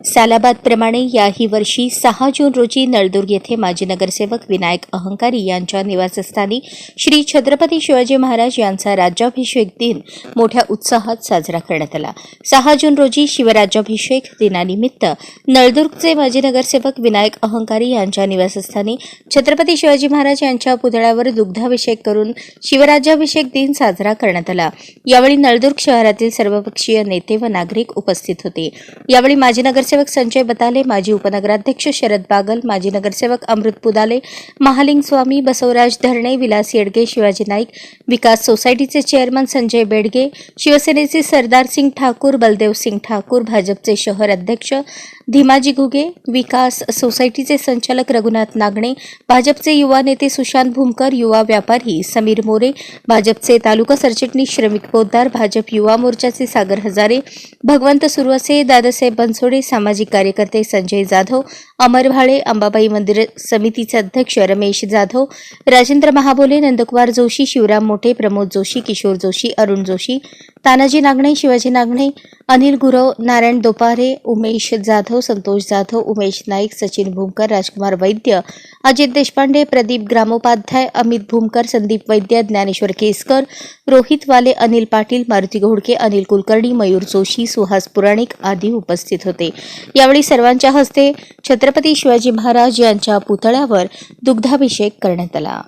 सालाबादप्रमाणे याही वर्षी सहा जून रोजी नळदुर्ग येथे माजी नगरसेवक विनायक अहंकारी यांच्या निवासस्थानी श्री छत्रपती शिवाजी महाराज यांचा राज्याभिषेक दिन मोठ्या उत्साहात साजरा करण्यात आला. सहा जून रोजी शिवराज्याभिषेक दिनानिमित्त नळदुर्गचे माजी नगरसेवक विनायक अहंकारी यांच्या निवासस्थानी छत्रपती शिवाजी महाराज यांच्या पुतळ्यावर दुग्धाभिषेक करून शिवराज्याभिषेक दिन साजरा करण्यात आला. यावेळी नळदुर्ग शहरातील सर्वपक्षीय नेते व नागरिक उपस्थित होते. यावेळी माजी नगरसेवक संजय बताले माजी उपनगराध्यक्ष शरद बागल माजी नगरसेवक अमृत पुदाले महालिंग स्वामी बसवराज धरणे विलास येडगे शिवाजी नाईक विकास सोसायटीचे चेअरमन संजय बेडगे शिवसेनेचे सरदार सिंग ठाकूर बलदेव सिंग ठाकूर भाजपचे शहर अध्यक्ष धीमाजी घुगे विकास सोसायटीचे संचालक रघुनाथ नागणे भाजपचे युवा नेते सुशांत भूमकर युवा व्यापारी समीर मोरे भाजपचे तालुका सरचिटणीस श्रमिक पोद्दार भाजप युवा मोर्चाचे सागर हजारे भगवंत सुरवसे दादासाहेब बनसोडे सामाजिक कार्यकर्ते संजय जाधव अमर भाळे अंबाबाई मंदिर समितीचे अध्यक्ष रमेश जाधव राजेंद्र महाबोले नंदकुमार जोशी शिवराम मोठे प्रमोद जोशी किशोर जोशी अरुण जोशी तानाजी नागणे शिवाजी नागणे अनिल गुरव नारायण दोपारे उमेश जाधव संतोष जाधव उमेश नाईक सचिन भूमकर राजकुमार वैद्य अजित देशपांडे प्रदीप ग्रामोपाध्याय अमित भूमकर संदीप वैद्य ज्ञानेश्वर केसकर रोहित वाले अनिल पाटील मारुती घोडके अनिल कुलकर्णी मयूर जोशी सुहास पुराणिक आदी उपस्थित होते. यावेळी सर्वांच्या हस्ते छत्रपती शिवाजी महाराज यांच्या पुतळ्यावर दुग्धाभिषेक करण्यात आला.